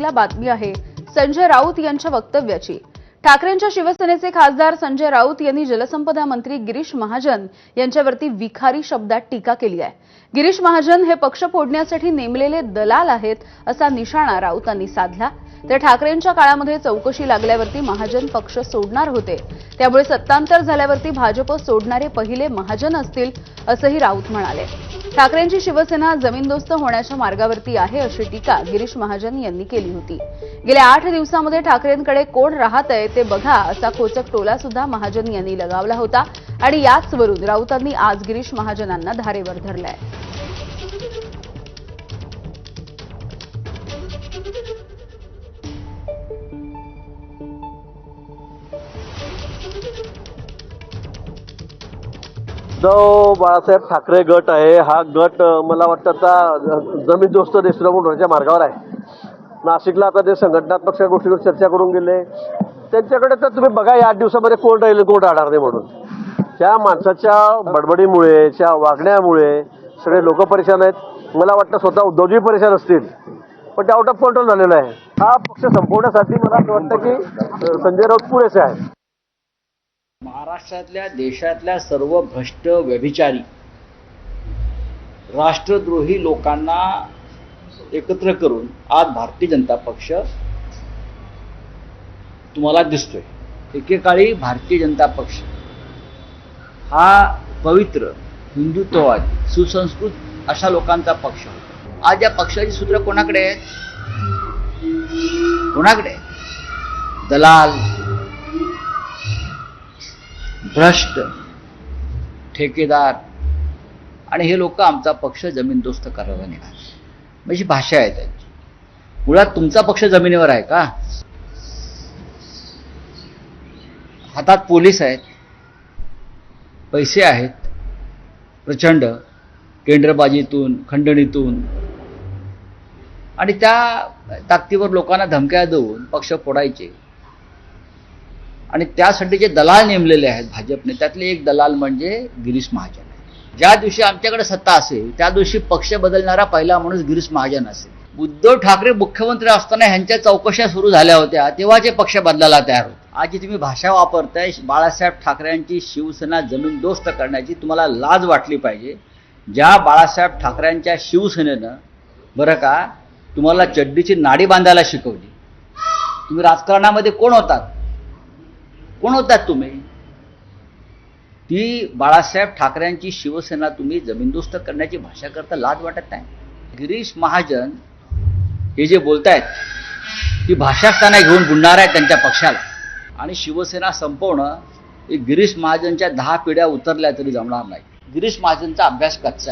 बातमी आहे संजय राऊत यांच्या वक्तव्याची. ठाकरेंच्या शिवसेनेचे खासदार संजय राऊत यांनी जलसंपदा मंत्री गिरीश महाजन यांच्यावरती विखारी शब्दात टीका केली आहे. गिरीश महाजन हे पक्ष फोडण्यासाठी नेमलेले दलाल आहेत असा निशाणा राऊतांनी साधला. तर ठाकरेंच्या काळामध्ये चौकशी लागल्यावरती महाजन पक्ष सोडणार होते. त्यामुळे सत्तांतर झाल्यावरती भाजप सोडणारे पहिले महाजन असतील असंही राऊत म्हणाले. ठाकरेंची शिवसेना जमीनदोस्त होण्याच्या मार्गावरती आहे अशी टीका गिरीश महाजन यांनी केली होती. गेल्या आठ दिवसामध्ये ठाकरेंकडे कोण राहत आहे ते बघा असा खोचक टोला सुद्धा महाजन यांनी लगावला होता आणि याचवरून राऊतांनी आज गिरीश महाजनांना धारेवर धरलाय. जो बाळासाहेब ठाकरे गट आहे हा गट मला वाटतं आता जमीन दोस्त देशमुख होण्याच्या मार्गावर आहे. नाशिकला आता ते संघटनात्मक गोष्टीवर चर्चा करून गेले त्यांच्याकडे तर तुम्ही बघा या आठ दिवसामध्ये कोण राहिले कोण राहणार नाही म्हणून. त्या माणसाच्या बडबडीमुळे त्या वागण्यामुळे सगळे लोक परेशान आहेत. मला वाटतं स्वतः उद्धवजी परेशान असतील पण ते आउट ऑफ कंट्रोल झालेला आहे. हा पक्ष संपवण्यासाठी मला असं वाटतं की संजय राऊत पुरेसे आहे महाराष्ट्रातल्या देशातल्या सर्व भ्रष्ट व्यभिचारी राष्ट्रद्रोही लोकांना एकत्र करून आज भारतीय जनता पक्ष तुम्हाला दिसतोय. एकेकाळी भारतीय जनता पक्ष हा पवित्र हिंदुत्ववादी सुसंस्कृत अशा लोकांचा पक्ष होता. आज या पक्षाची सूत्र कोणाकडे आहेत? कोणाकडे दलाल भ्रष्ट ठेकेदार आणि हे लोक आमचा पक्ष जमीनदोस्त करायला निघाले. म्हणजे भाषा आहे त्यांची. मुळात तुमचा पक्ष जमिनीवर आहे का? हातात पोलीस आहेत पैसे आहेत प्रचंड केंद्रबाजीतून खंडणीतून आणि त्या ताकदीवर लोकांना धमक्या देऊन पक्ष फोडायचे. आणि त्यासाठी जे दलाल नेमलेले आहेत भाजपने त्यातले एक दलाल म्हणजे गिरीश महाजन आहे. ज्या दिवशी आमच्याकडे सत्ता असेल त्या दिवशी पक्ष बदलणारा पहिला माणूस गिरीश महाजन असेल. उद्धव ठाकरे मुख्यमंत्री असताना ह्यांच्या चौकशा सुरू झाल्या होत्या तेव्हा जे पक्ष बदलायला तयार होते. आज जी तुम्ही भाषा वापरताय बाळासाहेब ठाकरेंची शिवसेना जमीनदोस्त करण्याची तुम्हाला लाज वाटली पाहिजे. ज्या बाळासाहेब ठाकरेंच्या शिवसेनेनं बरं का तुम्हाला चड्डीची नाडी बांधायला शिकवली. तुम्ही राजकारणामध्ये कोण होतात? कोण होतात तुम्ही? ती बाळासाहेब ठाकरेंची शिवसेना तुम्ही जमीनदोस्त करण्याची भाषा करता लाज वाटत नाही. गिरीश महाजन हे जे बोलतायत ती भाषास्थाना घेऊन बुडणार आहे त्यांच्या पक्षाला? आणि शिवसेना संपवणं हे गिरीश महाजनच्या दहा पिढ्या उतरल्या तरी जमणार नाही. गिरीश महाजनचा अभ्यास कच्चा आहे.